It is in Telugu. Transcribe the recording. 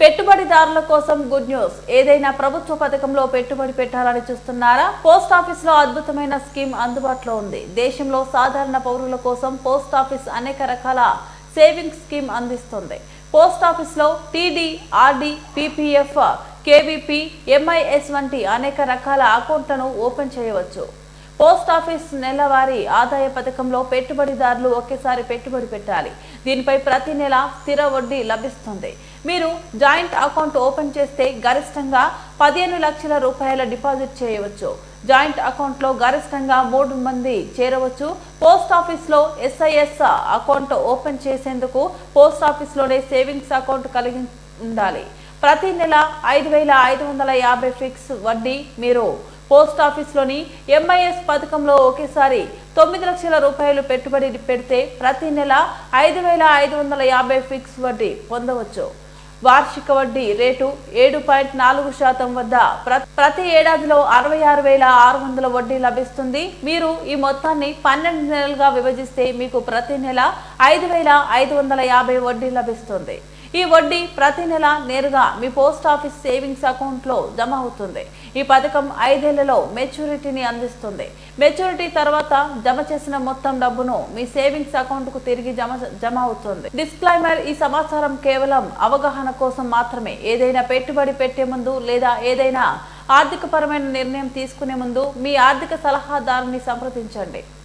పెట్టుబడిదారుల కోసం గుడ్ న్యూస్. ఏదైనా ప్రభుత్వ పథకంలో పెట్టుబడి పెట్టాలని చూస్తున్నారా? పోస్ట్ ఆఫీస్లో అద్భుతమైన స్కీమ్ అందుబాటులో ఉంది. దేశంలో సాధారణ పౌరుల కోసం పోస్ట్ ఆఫీస్ అనేక రకాల సేవింగ్ స్కీమ్ అందిస్తుంది. పోస్ట్ ఆఫీస్లో TD RD PPF KVP MIS వంటి అనేక రకాల అకౌంట్లను ఓపెన్ చేయవచ్చు. పోస్ట్ ఆఫీస్ నెలవారీ ఆదాయ పథకంలో పెట్టుబడిదారులు ఒకేసారి పెట్టుబడి పెట్టాలి. దీనిపై ప్రతి నెల స్థిర వడ్డీ లభిస్తుంది. మీరు జాయింట్ అకౌంట్ ఓపెన్ చేస్తే గరిష్టంగా పదిహేను లక్షల రూపాయల డిపాజిట్ చేయవచ్చు. జాయింట్ అకౌంట్లో గరిష్టంగా మూడు మంది చేరవచ్చు. పోస్ట్ ఆఫీస్లో ఎస్ఐఎస్ అకౌంట్ ఓపెన్ చేసేందుకు పోస్ట్ ఆఫీస్లోనే సేవింగ్స్ అకౌంట్ కలిగి ఉండాలి. ప్రతి నెల ఐదు వేల ఐదు వందల యాభై ఫిక్స్ వడ్డీ మీరు పోస్ట్ ఆఫీస్లోని ఎంఐఎస్ పథకంలో ఒకేసారి తొమ్మిది లక్షల రూపాయలు పెట్టుబడి పెడితే ప్రతి నెల ఐదు వేల ఐదు వందల యాభై ఫిక్స్ వడ్డీ పొందవచ్చు. వార్షిక వడ్డీ రేటు ఏడు పాయింట్ నాలుగు శాతం వద్ద ప్రతి ఏడాదిలో అరవై ఆరు వేల ఆరు వందల వడ్డీ లభిస్తుంది. మీరు ఈ మొత్తాన్ని పన్నెండు నెలలుగా విభజిస్తే మీకు ప్రతి నెల ఐదు వేల ఐదు వందల యాభై వడ్డీ లభిస్తుంది. ఈ వడ్డీ ప్రతి నెల నేరుగా మీ పోస్ట్ ఆఫీస్ సేవింగ్స్ అకౌంట్లో జమ అవుతుంది. ఈ పథకం ఐదేళ్ళలో మెచ్యూరిటీని అందిస్తుంది. మెచ్యూరిటీ తర్వాత జమ చేసిన మొత్తం డబ్బును మీ సేవింగ్స్ అకౌంట్కు తిరిగి జమ జమ అవుతుంది. డిస్క్లైమర్ ఈ సమాచారం కేవలం అవగాహన కోసం మాత్రమే. ఏదైనా పెట్టుబడి పెట్టే ముందు లేదా ఏదైనా ఆర్థికపరమైన నిర్ణయం తీసుకునే ముందు మీ ఆర్థిక సలహాదారుని సంప్రదించండి.